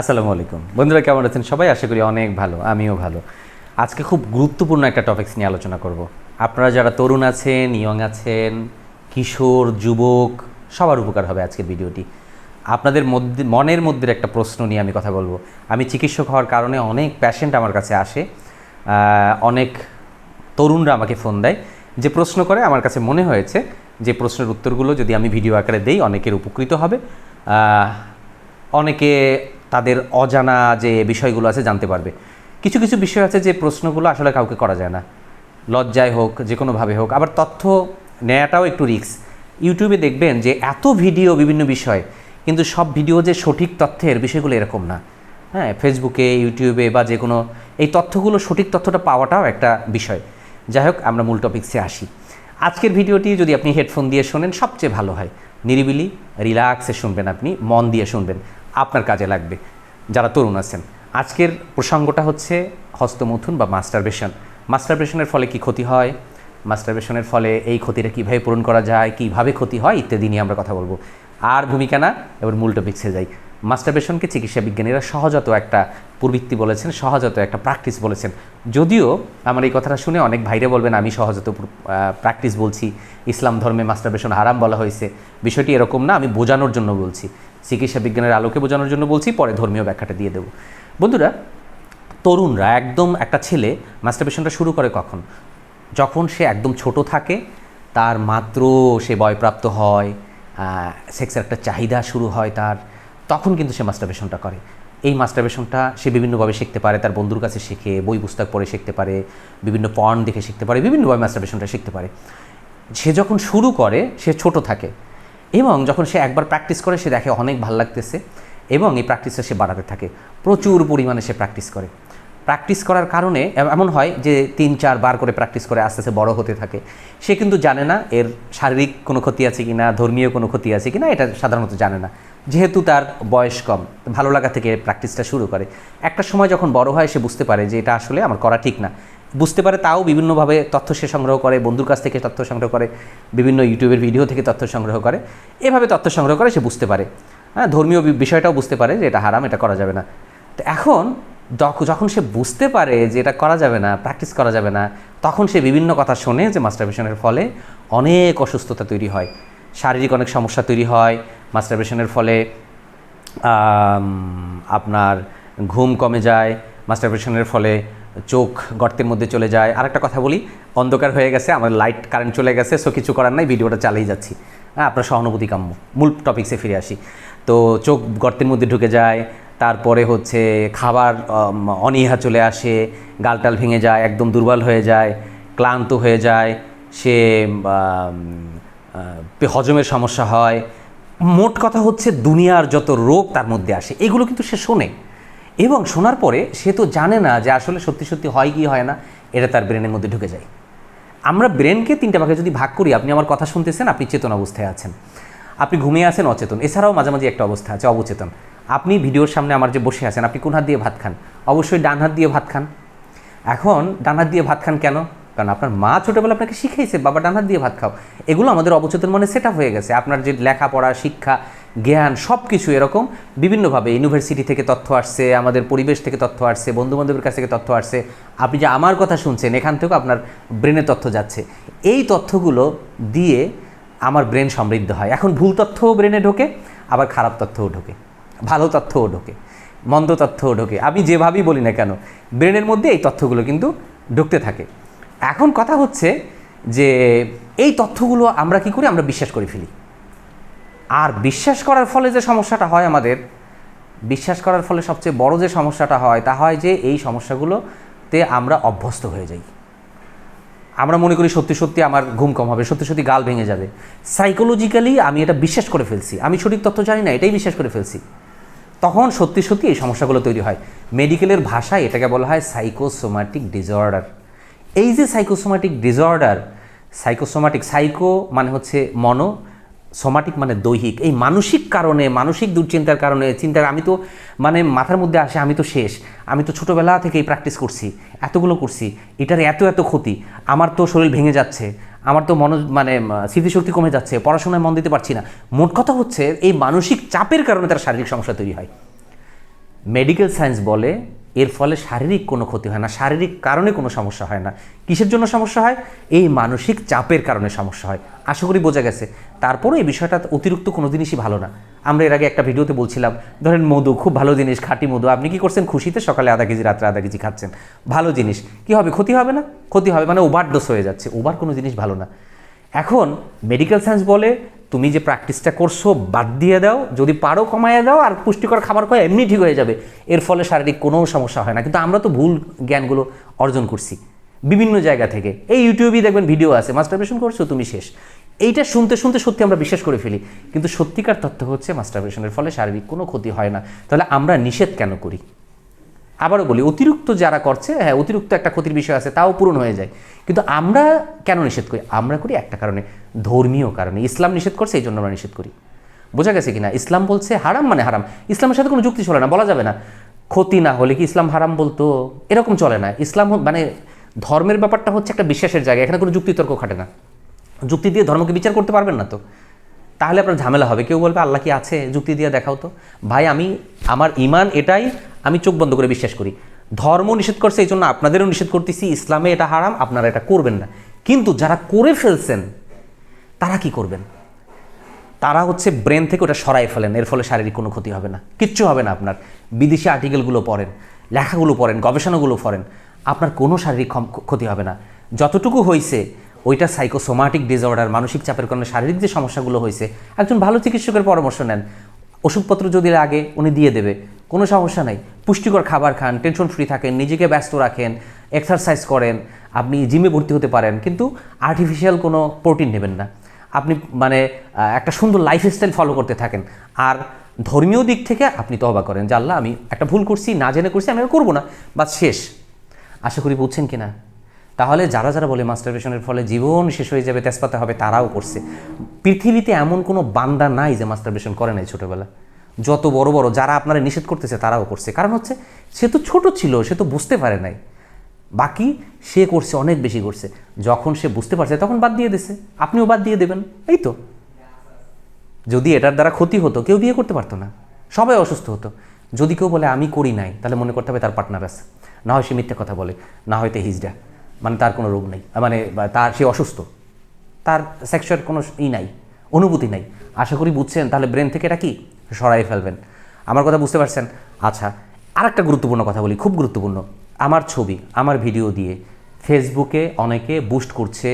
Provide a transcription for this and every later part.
আসসালামু আলাইকুম। বন্ধুরা, কেমন আছেন? সবাই আশা করি অনেক ভালো, আমিও ভালো। আজকে খুব গুরুত্বপূর্ণ একটা টপিকস নিয়ে আলোচনা করব। আপনারা যারা তরুণ আছেন ইয়ং আছেন, কিশোর, যুবক, সবার উপকার হবে আজকের ভিডিওটি। আপনাদের মধ্যে, মনের মধ্যে একটা প্রশ্ন নিয়ে আমি কথা বলব। আমি চিকিৎসক হওয়ার কারণে অনেক প্যাশেন্ট আমার কাছে আসে অনেক তরুণরা আমাকে ফোন দেয়, যে প্রশ্ন করে। আমার কাছে মনে হয়েছে যে প্রশ্নের উত্তরগুলো যদি আমি ভিডিও আকারে দেই, অনেকের উপকৃত হবে। অনেকে তাদের অজানা যে বিষয়গুলো আছে জানতে পারবে। কিছু কিছু বিষয় আছে যে প্রশ্নগুলো আসলে কাউকে করা যায় না। লজ্জায় হোক, যে কোনোভাবে হোক। আবার তথ্য নেওয়াটাও একটু রিস্ক। ইউটিউবে দেখবেন যে এত ভিডিও, বিভিন্ন বিষয়, কিন্তু সব ভিডিও যে সঠিক তথ্যের বিষয়গুলো এরকম না। হ্যাঁ ফেসবুকে, ইউটিউবে বা যে কোনো, এই তথ্যগুলো সঠিক তথ্যটা পাওয়াটাও একটা বিষয়। যাই হোক, আমরা মূল টপিক্সে আসি। আজকের ভিডিওটি যদি আপনি হেডফোন দিয়ে শোনেন, সবচেয়ে ভালো হয়। নিরিবিলি, রিল্যাক্সে শুনবেন আপনি, মন দিয়ে শুনবেন। আপনার কাজে লাগবে, যারা তরুণ আছেন। আজকের প্রসঙ্গটা হচ্ছে হস্তমৈথুন বা মাস্টারবেশন। মাস্টারবেশনের ফলে কি ক্ষতি হয়? মাস্টারবেশনের ফলে এই ক্ষতিটা কীভাবে পূরণ করা যায়? কীভাবে ক্ষতি হয়? ইত্যাদি নিয়ে আমরা কথা বলব। আর ভূমিকা না, এবার মূল টপিক্সে যাই। মাস্টারবেশনকে চিকিৎসা বিজ্ঞানীরা সহজাত একটা প্রবৃত্তি বলেছেন, সহজাত একটা প্র্যাকটিস বলেছেন। যদিও আমার এই কথাটা শুনে অনেক ভাইরে বলবেন, আমি সহজাত প্র্যাকটিস বলছি। ইসলাম ধর্মে মাস্টারবেশন হারাম বলা হয়েছে। বিষয়টি এরকম না, আমি বোঝানোর জন্য বলছি। চিকিৎসা বিজ্ঞানের আলোকে বোঝানোর জন্য বলছি, পরে ধর্মীয় ব্যাখ্যাটা দিয়ে দেবো। বন্ধুরা, তরুণরা একদম একটা ছেলে মাস্টারবেশনটা শুরু করে কখন? যখন সে একদম ছোট থাকে, তার মাত্র সে বয়প্রাপ্ত হয় সেক্সের একটা চাহিদা শুরু হয় তার, তখন কিন্তু সে মাস্টারবেশনটা করে। এই মাস্টারবেশনটা সে বিভিন্নভাবে শিখতে পারে, তার বন্ধুর কাছে শিখে, বই পুস্তক পড়ে শিখতে পারে, বিভিন্ন পর্ন দেখে শিখতে পারে, বিভিন্নভাবে মাস্টারবেশনটা শিখতে পারে। সে যখন শুরু করে, সে ছোট থাকে এবং যখন সে একবার প্র্যাকটিস করে, সে দেখে অনেক ভালো লাগতেছে এবং এই প্র্যাকটিসটা সে বাড়াতে থাকে। প্রচুর পরিমাণে সে প্র্যাকটিস করে। প্র্যাকটিস করার কারণে এমন হয় যে তিন, চার বার করে প্র্যাকটিস করে আস্তে আস্তে বড় হতে থাকে। সে কিন্তু জানে না এর শারীরিক কোনো ক্ষতি আছে কি না ধর্মীয় কোনো ক্ষতি আছে কিনা, এটা সাধারণত জানে না। যেহেতু তার বয়স কম, ভালো লাগা থেকে প্র্যাকটিসটা শুরু করে। একটা সময় যখন বড় হয়, সে বুঝতে পারে যে এটা আসলে আমার করা ঠিক না। বুঝতে পারে, তাও বিভিন্নভাবে তথ্য সে সংগ্রহ করে, বন্ধুর কাছ থেকে তথ্য সংগ্রহ করে, বিভিন্ন ইউটিউবের ভিডিও থেকে তথ্য সংগ্রহ করে। এভাবে তথ্য সংগ্রহ করে সে বুঝতে পারে। হ্যাঁ ধর্মীয় বিষয়টাও বুঝতে পারে যে এটা হারাম, এটা করা যাবে না। তো এখন যখ- যখন সে বুঝতে পারে যে এটা করা যাবে না প্র্যাকটিস করা যাবে না, তখন সে বিভিন্ন কথা শোনে যে মাস্টারবেশনের ফলে অনেক অসুস্থতা তৈরি হয়। শারীরিক অনেক সমস্যা তৈরি হয়। মাস্টারবেশনের ফলে আপনার ঘুম কমে যায়। মাস্টারবেশনের ফলে চোখ গর্তের মধ্যে চলে যায়। আরেকটা কথা বলি, অন্ধকার হয়ে গেছে, আমার লাইট কারেন্ট চলে গেছে সো কিছু করার নাই ভিডিওটা চালিয়ে যাচ্ছি। হ্যাঁ আপনার সহানুভূতি কাম্য। মূল টপিক্সে ফিরে আসি। তো চোখ গর্তের মধ্যে ঢুকে যায়, তারপরে হচ্ছে খাবার অনীহা চলে আসে, গালটাল ভেঙে যায়, একদম দুর্বল হয়ে যায়, ক্লান্ত হয়ে যায়, সে হজমের সমস্যা হয়। মোট কথা হচ্ছে দুনিয়ার যত রোগ তার মধ্যে আসে। এগুলো কিন্তু সে শোনে। এবং শোনার পরে সে তো জানে না যে আসলে সত্যি সত্যি হয় কি হয় না, এটা তার ব্রেনের মধ্যে ঢুকে যায়। আমরা ব্রেনকে তিনটা ভাগে যদি ভাগ করি, আপনি আমার কথা শুনতেছেন, আপনি চেতন অবস্থায় আছেন। আপনি ঘুমিয়ে আছেন অচেতন। এছাড়াও মাঝামাঝি একটা অবস্থা আছে, অবচেতন। আপনি ভিডিওর সামনে আমার যে বসে আছেন, আপনি কোন হাত দিয়ে ভাত খান? অবশ্যই ডান হাত দিয়ে ভাত খান। এখন ডান হাত দিয়ে ভাত খান কেন? কারণ আপনার মা ছোটোবেলা আপনাকে শিখিয়েছে, বাবা, ডান হাত দিয়ে ভাত খাও। এগুলো আমাদের অবচেতন মনে সেট হয়ে গেছে। আপনার যে লেখাপড়া, শিক্ষা জ্ঞান সব কিছু এরকম বিভিন্নভাবে। ইউনিভার্সিটি থেকে তথ্য আসছে, আমাদের পরিবেশ থেকে তথ্য আসছে, বন্ধুবান্ধবের কাছ থেকে তথ্য আসছে। আপনি যে আমার কথা শুনছেন, এখান থেকেও আপনার ব্রেনে তথ্য যাচ্ছে। এই তথ্যগুলো দিয়ে আমার ব্রেন সমৃদ্ধ হয়। এখন ভুল তথ্যও ব্রেনে ঢোকে, আবার খারাপ তথ্যও ঢোকে। ভালো তথ্যও ঢোকে, মন্দ তথ্যও ঢোকে। আমি যেভাবেই বলি না কেন, ব্রেনের মধ্যে এই তথ্যগুলো কিন্তু ঢুকতে থাকে। এখন কথা হচ্ছে যে এই তথ্যগুলো আমরা কি করি? আমরা বিশ্বাস করে ফেলি। আর বিশ্বাস করার ফলে যে সমস্যাটা হয় আমাদের, বিশ্বাস করার ফলে সবচেয়ে বড় যে সমস্যাটা হয়, তা হয় যে এই সমস্যাগুলোতে আমরা অভ্যস্ত হয়ে যাই। আমরা মনে করি সত্যি সত্যি আমার ঘুম কম হবে, সত্যি সত্যি গাল ভেঙে যাবে। সাইকোলজিক্যালি আমি এটা বিশ্বাস করে ফেলছি। আমি সঠিক তথ্য জানি না, এটাই বিশ্বাস করে ফেলছি। তখন সত্যি সত্যি এই সমস্যাগুলো তৈরি হয়। মেডিকেলের ভাষায় এটাকে বলা হয় সাইকোসোমাটিক ডিসঅর্ডার এই যে সাইকোসোমাটিক ডিসঅর্ডার সাইকোসোমাটিক সাইকো মানে হচ্ছে মনো সোমাটিক মানে দৈহিক। এই মানসিক কারণে, মানসিক দুশ্চিন্তার কারণে, চিন্তার আমি তো মানে মাথার মধ্যে আসে, আমি তো শেষ। আমি তো ছোটোবেলা থেকেই প্র্যাকটিস করছি, এতগুলো করছি, এটার এত এত ক্ষতি। আমার তো শরীর ভেঙে যাচ্ছে, আমার তো মন মানে স্মৃতিশক্তি কমে যাচ্ছে, পড়াশোনায় মন দিতে পারছি না। মোট কথা হচ্ছে, এই মানসিক চাপের কারণে তার শারীরিক সমস্যা তৈরি হয়। মেডিকেল সায়েন্স বলে এর ফলে শারীরিক কোনো ক্ষতি হয় না, শারীরিক কারণে কোনো সমস্যা হয় না। কিসের জন্য সমস্যা হয়? এই মানসিক চাপের কারণে সমস্যা হয়। আশা করি বোঝা গেছে। তারপরেও এই বিষয়টা অতিরিক্ত কোনো জিনিসই ভালো না। আমরা এর আগে একটা ভিডিওতে বলছিলাম, ধরেন মধু, খুব ভালো জিনিস, খাঁটি মধু। আপনি কি করছেন? খুশিতে সকালে আধা কেজি, রাত্রে আধা কেজি খাচ্ছেন। ভালো জিনিস। কি হবে? ক্ষতি হবে না? ক্ষতি হবে। মানে ওভারডোজ হয়ে যাচ্ছে। ওভার কোনো জিনিস ভালো না। এখন মেডিকেল সায়েন্স বলে তুমি যে প্র্যাকটিসটা করছ, বাদ দিয়ে দাও। যদি পারো, কমাইয়ে দাও। আর পুষ্টিকর খাবার খাওয়া এমনি ঠিক হয়ে যাবে। এর ফলে শারীরিক কোনো সমস্যা হয় না। কিন্তু আমরা তো ভুল জ্ঞানগুলো অর্জন করছি বিভিন্ন জায়গা থেকে। এই ইউটিউবেই দেখবেন ভিডিও আছে। মাস্টারবেশন করছ, তুমি শেষ। এইটা শুনতে শুনতে সত্যি আমরা বিশ্বাস করে ফেলি। কিন্তু সত্যিকার তথ্য হচ্ছে মাস্টারবেশনের ফলে শারীরিক কোনো ক্ষতি হয় না। তাহলে আমরা নিষেধ কেন করি? আবারও বলি, অতিরিক্ত যারা করছে হ্যাঁ অতিরিক্ত একটা ক্ষতির বিষয় আছে, তাও পূরণ হয়ে যায়। কিন্তু আমরা কেন নিষেধ করি? আমরা করি একটা কারণে, ধর্মীয় কারণে। ইসলাম নিষেধ করছে, এই জন্য আমরা নিষেধ করি। বোঝা গেছে কিনা? ইসলাম বলছে হারাম মানে হারাম। ইসলামের সাথে কোনো যুক্তি চলে না, বলা যাবে না। ক্ষতি না হলে কি ইসলাম হারাম বলতো? এরকম চলে না। ইসলাম মানে ধর্মের ব্যাপারটা হচ্ছে একটা বিশ্বাসের জায়গা। এখানে কোনো যুক্তিতর্ক খাটে না। যুক্তি দিয়ে ধর্মকে বিচার করতে পারবেন না তো? তাহলে আপনার ঝামেলা হবে। কেউ বলবে, আল্লাহ কি আছে? যুক্তি দিয়ে দেখাও তো। ভাই, আমি, আমার ইমান এটাই আমি চোখ বন্ধ করে বিশ্বাস করি। ধর্ম নিষেধ করছে এই জন্য আপনাদেরও নিষেধ করতেছি, ইসলামে এটা হারাম, আপনারা এটা করবেন না। কিন্তু যারা করে ফেলছেন, তারা কি করবেন? তারা হচ্ছে ব্রেন থেকে ওটা সরাই ফেলেন, এর ফলে শারীরিক কোনো ক্ষতি হবে না। কিচ্ছু হবে না আপনার। বিদেশি আর্টিকেলগুলো পড়েন, লেখাগুলো পড়েন, গবেষণাগুলো পড়েন, আপনার কোনো শারীরিক ক্ষতি হবে না। যতটুকু হয়েছে ওইটা সাইকোসোমাটিক ডিসঅর্ডার মানসিক চাপের কারণে শারীরিক যে সমস্যাগুলো হয়েছে একজন ভালো চিকিৎসকের পরামর্শ নেন। ওষুধপত্র যদি লাগে, উনি দিয়ে দেবে। কোনো সমস্যা নাই। পুষ্টিকর খাবার খান টেনশন ফ্রি থাকেন, নিজেকে ব্যস্ত রাখেন এক্সারসাইজ করেন, আপনি জিমে ভর্তি হতে পারেন, কিন্তু আর্টিফিশিয়াল কোনো প্রোটিন নেবেন না। আপনি মানে একটা সুন্দর লাইফস্টাইল ফলো করতে থাকেন। আর ধর্মীয় দিক থেকে আপনি তহবা করেন যে, আল্লাহ, আমি একটা ভুল করছি, না জেনে করছি, আমি আর করব না। বা শেষ। আশা করি বুঝছেন কি না তাহলে যারা যারা বলে মাস্টারবেশনের ফলে জীবন শেষ হয়ে যাবে, তেজপাতা হবে, তারাও করছে। পৃথিবীতে এমন কোনো বান্দা নাই যে মাস্টারবেশন করে নাই ছোটোবেলা যত বড় বড় যারা আপনারা নিষেধ করতেছে তারাও করছে। কারণ হচ্ছে, সে তো ছোট ছিল, সে তো বুঝতে পারে নাই। বাকি সে করছে, অনেক বেশি করছে। যখন সে বুঝতে পারছে, তখন বাদ দিয়ে দিছে। আপনিও বাদ দিয়ে দেবেন। এই তো। যদি এটার দ্বারা ক্ষতি হতো, কেউ বিয়ে করতে পারতো না। সবাই অসুস্থ হতো। যদি কেউ বলে, আমি করি নাই তাহলে মনে করতে হবে তার পার্টনার আছে। না হয় সে মিথ্যে কথা বলে, না হয়তো হিজডা। মানে তার কোনো রোগ নেই। মানে তার, সে অসুস্থ। তার সেক্সুয়াল কোনো ই নাই। অনুভূতি নাই। আশা করি বুঝছেন, তাহলে ব্রেন থেকে এটা কি? সরাই ফেলবেন। আমার কথা বুঝতে পারছেন? আচ্ছা আর একটা গুরুত্বপূর্ণ কথা বলি, খুব গুরুত্বপূর্ণ। আমার ছবি, আমার ভিডিও দিয়ে ফেসবুকে অনেকে বুস্ট করছে,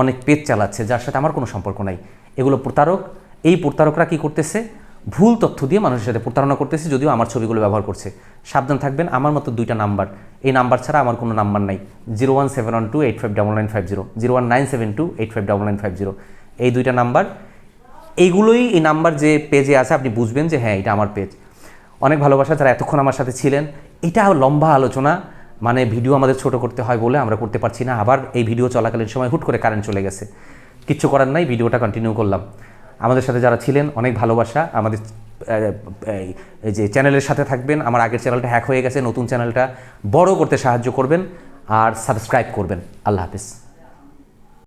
অনেক পেজ চালাচ্ছে, যার সাথে আমার কোনো সম্পর্ক নাই। এগুলো প্রতারক, এই প্রতারকরা কি করতেছে? ভুল তথ্য দিয়ে মানুষের সাথে প্রতারণা করতেছে, যদিও আমার ছবিগুলো ব্যবহার করছে। সাবধান থাকবেন, আমার মতো দুইটা নাম্বার। এই নাম্বার ছাড়া আমার কোনো নাম্বার নাই। Zero one seven one two eight five double nine five zero zero one nine seven two eight five double nine five zero. এই দুইটা নাম্বার এইগুলোই এই নাম্বার যে পেজে আছে, আপনি বুঝবেন যে হ্যাঁ এটা আমার পেজ অনেক ভালোবাসা যারা এতক্ষণ আমার সাথে ছিলেন, এটা লম্বা আলোচনা মানে ভিডিও আমাদের ছোট করতে হয় বলে আমরা করতে পারছি না। আবার এই ভিডিও চলাকালীন সময় হুট করে কারেন্ট চলে গেছে। কিচ্ছু করার নাই ভিডিওটা কন্টিনিউ করলাম। আমাদের সাথে যারা ছিলেন, অনেক ভালোবাসা। আমাদের এই যে চ্যানেলের সাথে থাকবেন, আমার আগের চ্যানেলটা হ্যাক হয়ে গেছে, নতুন চ্যানেলটা বড় করতে সাহায্য করবেন, আর সাবস্ক্রাইব করবেন। আল্লাহ হাফিজ।